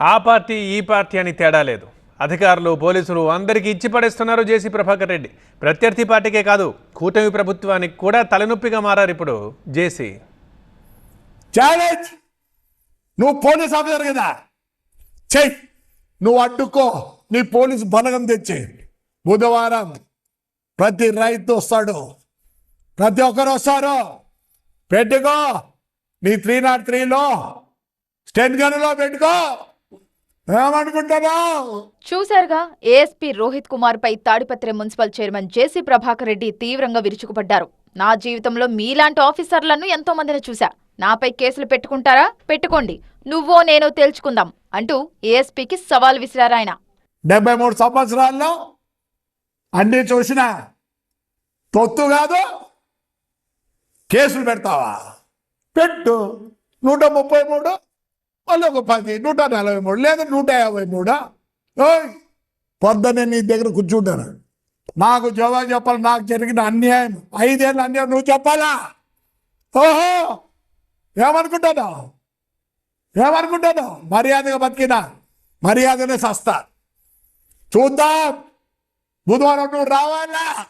ఆ పార్టీ ఈ పార్టీ అని తేడా లేదు. అధికారులు పోలీసులు అందరికీ ఇచ్చి పడేస్తున్నారు జేసీ ప్రభాకర్ రెడ్డి. ప్రత్యర్థి పార్టీకే కాదు కూటమి ప్రభుత్వానికి కూడా తలనొప్పిగా మారారు ఇప్పుడు జేసీ. ఛాలెంజ్ నువ్వు పోలీస్ ఆఫీసర్ కదా? చెయ్యి నువ్వు అడ్డుకో నీ పోలీస్ బలగం తెచ్చి బుధవారం ప్రతి రైతు వస్తాడు. ప్రతి ఒక్కరు వస్తారు. పెట్టుకో నీ త్రీ నాట్ త్రీలో స్టెన్ గన్లో పెట్టుకో. చూశారుగా ఏఎస్పీ రోహిత్ కుమార్ పై Tadipatri municipal chairman JC Prabhakar Reddy తీవ్రంగా విరుచుకుపడ్డారు. నా జీవితంలో మీలాంటి ఆఫీసర్లను ఎంతో మందిని చూశా. నాపై కేసులు పెట్టుకుంటారా? పెట్టుకోండి. నువ్వో నేనో తేల్చుకుందాం అంటూ ఏఎస్పీకి సవాల్ విసిరారాయన డెబ్బై మూడు సంవత్సరాల్లో అన్నీ చూసిన తొత్తు కాదు కేసులు పెడతావా? పెట్టు. నూట ముప్పై మూడు వాళ్ళు ఒక పది నూట నలభై మూడు లేదా నూట యాభై మూడా? ఓయ్ పొద్దున్నే నీ దగ్గర కూర్చుంటాను. నాకు జవాబు చెప్పాలి నాకు జరిగిన అన్యాయం. ఐదేళ్ళ అన్యాయం నువ్వు చెప్పాలా? ఓహో ఏమనుకుంటాను? ఏమనుకుంటాను? మర్యాదగా బతికినా మర్యాదనే సస్తా. చూద్దాం. బుధవారం నువ్వు రావాలా?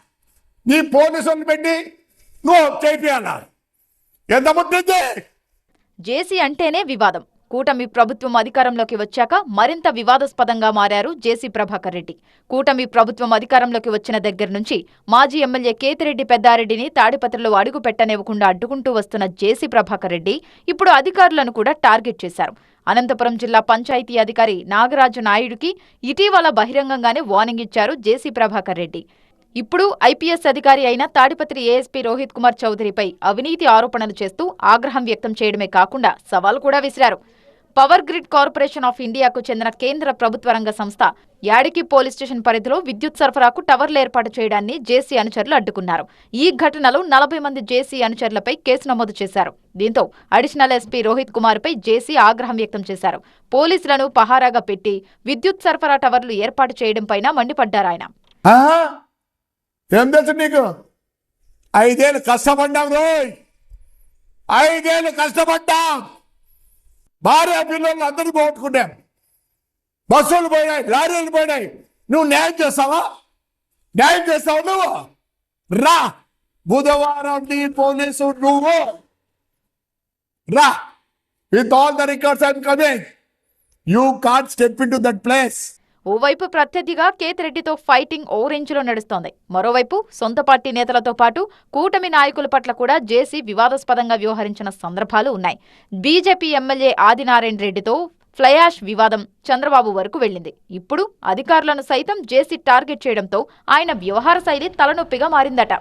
నీ పోలీసులు పెట్టి నువ్వు చేయాలా ఎంత ముట్టింది? జేసీ అంటేనే వివాదం. కూటమి ప్రభుత్వం అధికారంలోకి వచ్చాక మరింత వివాదాస్పదంగా మారారు జేసీ ప్రభాకర్ రెడ్డి. కూటమి ప్రభుత్వం అధికారంలోకి వచ్చిన దగ్గర నుంచి మాజీ ఎమ్మెల్యే కేతిరెడ్డి పెద్దారెడ్డిని తాడిపత్రిలో అడుగు పెట్టనివ్వకుండా అడ్డుకుంటూ వస్తున్న జేసీ ప్రభాకర్ రెడ్డి ఇప్పుడు అధికారులను కూడా టార్గెట్ చేశారు. అనంతపురం జిల్లా పంచాయతీ అధికారి నాగరాజు నాయుడుకి ఇటీవల బహిరంగంగానే వార్నింగ్ ఇచ్చారు జేసీ ప్రభాకర్ రెడ్డి. ఇప్పుడు ఐపీఎస్ అధికారి అయిన తాడిపత్రి ఏఎస్పీ రోహిత్ కుమార్ చౌదరిపై అవినీతి ఆరోపణలు చేస్తూ ఆగ్రహం వ్యక్తం చేయడమే కాకుండా సవాల్ కూడా విసిరారు. పవర్ గ్రిడ్ కార్పొరేషన్ ఆఫ్ ఇండియాకు చెందిన కేంద్ర ప్రభుత్వ రంగ సంస్థ యాడికి పోలీస్ స్టేషన్ పరిధిలో విద్యుత్ సరఫరాకు టవర్లు ఏర్పాటు చేయడాన్ని జేసీ అనుచరులు అడ్డుకున్నారు. ఈ ఘటనలో నలభై మంది జేసీ అనుచరులపై కేసు నమోదు చేశారు. దీంతో అడిషనల్ ఎస్పీ రోహిత్ కుమార్పై జేసీ ఆగ్రహం వ్యక్తం చేశారు. పోలీసులను పహారాగా పెట్టి విద్యుత్ సరఫరా టవర్లు ఏర్పాటు చేయడంపైన మండిపడ్డారు ఆయన. ఏం తెలుసు నీకు? ఐదేళ్ళు కష్టపడ్డాం రోయ్! ఐదేళ్ళు కష్టపడ్డాం భార్య పిల్లలు అందరూ పోగొట్టుకున్నాం. బస్సులు పోయినాయి లారీలు పోయినాయి. నువ్వు న్యాయం చేస్తావా? న్యాయం చేస్తావు నువ్వు? రా. బుధవారం నీ పోలీసు నువ్వు. రా. With all the records I'm coming you can step in to that place ఓవైపు ప్రత్యర్థిగా కేతిరెడ్డితో ఫైటింగ్ ఓ రేంజ్లో నడుస్తోంది. మరోవైపు సొంత పార్టీ నేతలతో పాటు కూటమి నాయకుల పట్ల కూడా జేసీ వివాదాస్పదంగా వ్యవహరించిన సందర్భాలు ఉన్నాయి. బీజేపీ ఎమ్మెల్యే ఆదినారాయణ రెడ్డితో ఫ్లయాష్ వివాదం చంద్రబాబు వరకు వెళ్ళింది. ఇప్పుడు అధికారులను సైతం జేసీ టార్గెట్ చేయడంతో ఆయన వ్యవహార శైలి తలనొప్పిగా మారిందట.